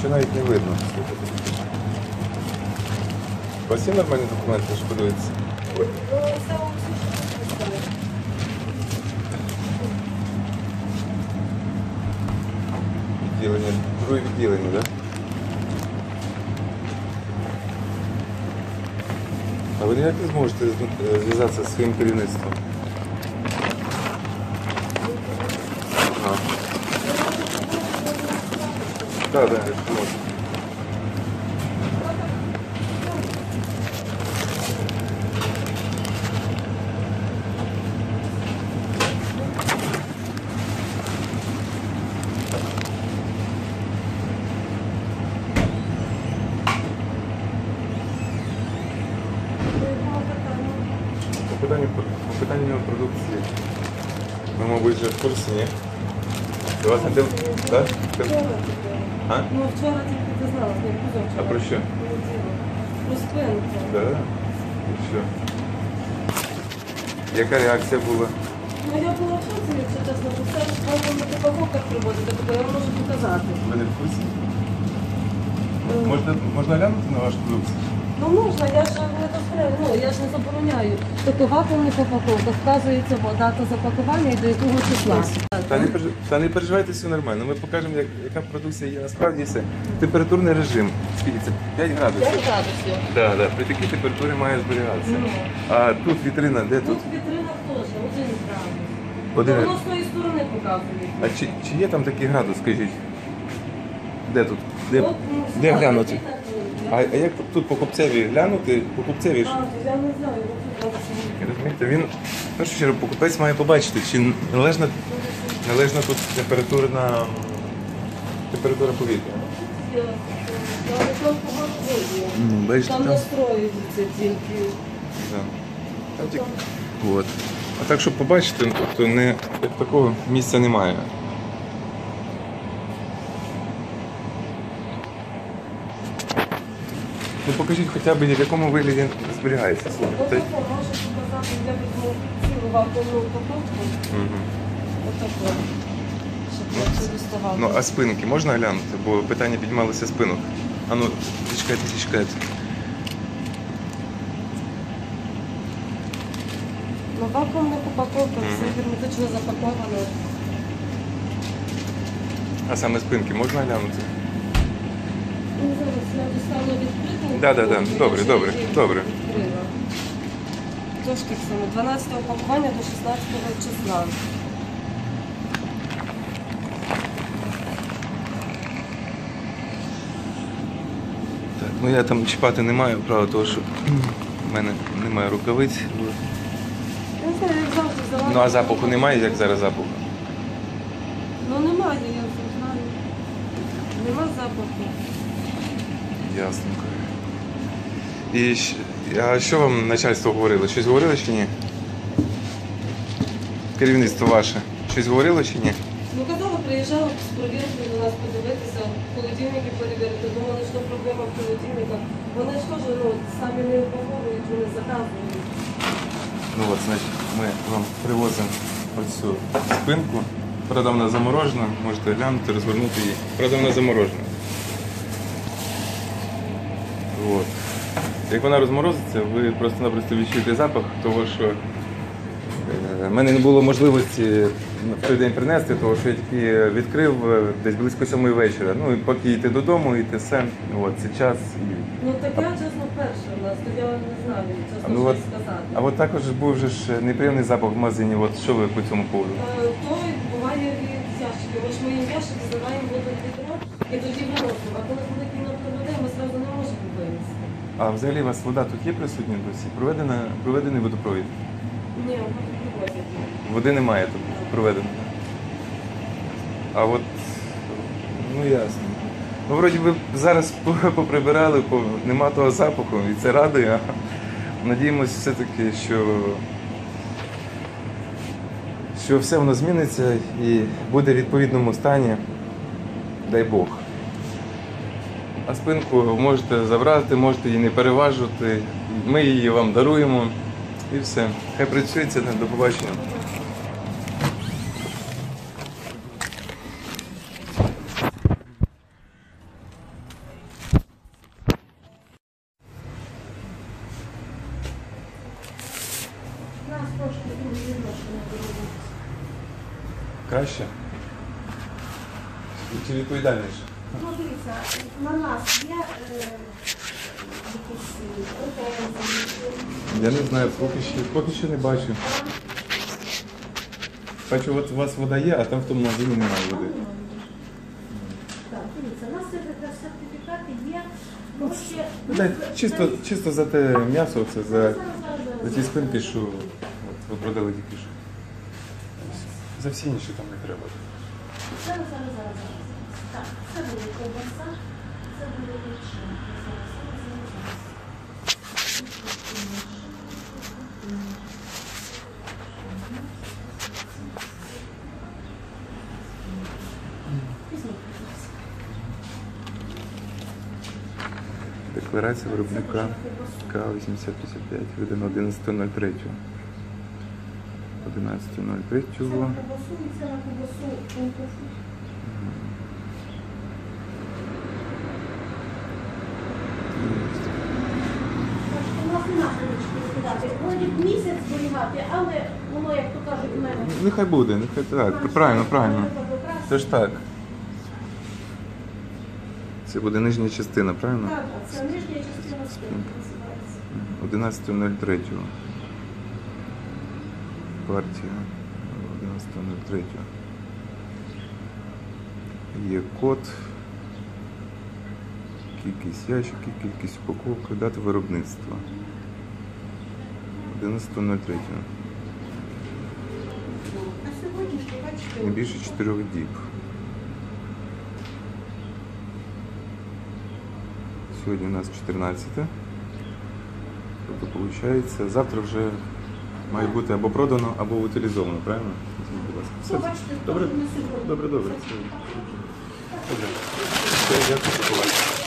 Що навіть не видно. слухайте. У вас є нормальні документи, що подивитися? Ну, це вам все, що ви Відділення, друге відділення, так? А ви ніяк не зможете е, зв'язатися зі своїм керівництвом? Ага. Так, так, питанню, по питанню продукції. Ви, мабуть, вже в курсі, ні? До вас не див... Так? Вчора тільки. А? Ну, вчора тільки дізналась, не позавчора. А про що? Понеділок. Про спинку. Так. І що? Яка реакція була? Ну, я була в шоці, якщо чесно, бо все ж вам на упаковках приводити, бо я вам можу показати. Ви не в курсі? Ну, Можна, можна глянути на вашу продукцію? Ну можна, я ж не дозволяю, ну я ж не забороняю. Тобто вакуумних упаковках вказується дата запакування і до якого числа. Та не, пережи- та не переживайте, все нормально. Ми покажемо, як, яка продукція є насправді все. Температурний режим. Скільки це? 5 градусів. 5 градусів. Да, да. При такій температурі має зберігатися. Ну. А тут вітрина, де тут? Тут в вітринах теж, один градус. Один. Тої сторони показує. А чи, чи є там такий градус, скажіть? Де тут? Де, От, ну, де глянути? А, а як тут- покупцеві глянути? Покупцеві ж. Я не знаю. Розумієте, він в першу чергу покупець має побачити, чи належна, належна тут температурна температура повітря. Ну, бачите, Там там. настроюється тільки. Да. Там тільки- От. А так, щоб побачити, ну, тобто не, такого місця немає. Ну покажіть хоча б в якому вигляді зберігається. Слухайте. Отако можу показати, я візьму цілу вакуумну упаковку. Щоб я. Ну, а спинки можна глянути? Бо питання піднімалося спинок. А ну, чекайте, чекайте. На вакуумних упаковках все герметично запаковано. А саме спинки можна глянути? Ну, зараз я достану відкриту. Да, да, да. упаковку, Добре, добре, добре. Тож так само, 12 упакування до 16 числа. Так, ну я там чіпати не маю права, тому що в мене немає рукавиць. Я не знаю, як завжди здавати. Ну а запаху немає, як зараз запаху. Ну немає, я вже знаю. Нема запаху. Ясненько. І а що вам начальство говорило? Щось говорило чи ні? Керівництво ваше. Щось говорило чи ні? Ну казали, приїжджали з провіркою до нас подивитися, холодильники перевірити, думали, що проблема в холодильниках. Вони ж теж ну, самі не упаковують, вони заказують. Ну от, значить, ми вам привозимо оцю спинку. Правда, вона заморожена, можете глянути, розгорнути її. Правда, вона заморожена. От. Як вона розморозиться, ви просто-напросто відчуєте запах, того що е, в мене не було можливості в той день принести, тому що я тільки відкрив е, десь близько сьомої вечора. Ну і поки йти додому, йти все, от, це час. Ну таке, чесно, перше у нас, то я не знаю, чесно Ну, от, сказати. а от також був же ж неприємний запах в магазині. От що ви по цьому поводу? А взагалі у вас вода тут є присутня досі? Проведена, проведений водопровід? Ні. Води немає тут проведено. А от, ну ясно. Ну, вроді би зараз поприбирали, по- нема того запаху, і це радує. Надіємося все-таки, що, що все воно зміниться і буде в відповідному стані, дай Бог. А спинку можете забрати, можете її не переважувати. Ми її вам даруємо і все. Хай працюється, до побачення. Краще? Чи відповідальніше? Ну, дивіться, на нас є е, якісь е. Я не знаю, поки що, поки що не бачу. Бачу, от у вас вода є, а там в тому магазині немає води. Так, дивіться, у нас сертифікати є. Ну, ще... Ну, чисто, чисто за те м'ясо, це за, зараз, за ті спинки, що от, ви продали тільки що. За всі інші там не треба. Зараз, зараз, зараз, зараз. Так, це буде ковбаса, це буде. Зараз, зараз. Декларація виробника К-8055, видано 11.03. 11.03. Це на ковбасу і це на ковбасу кунг-фу. У нас нема привички скидати. Вроді б місяць зберігати, але воно, як то кажуть, в мене. Нехай буде, нехай так. Правильно, правильно. Це ж так. Це буде нижня частина, правильно? Так, так, це нижня частина спинки називається. 11.03. Партія 11.03. Є код, кількість ящиків, кількість упаковки, дата виробництва. 11.03. А сьогодні ж, бачите, Не більше 4 діб. Сьогодні у нас 14. Тобто, виходить, завтра вже має бути або продано, або утилізовано, правильно? Ну, Все. Добре, добре, добре. Все. Добре. Все, дякую.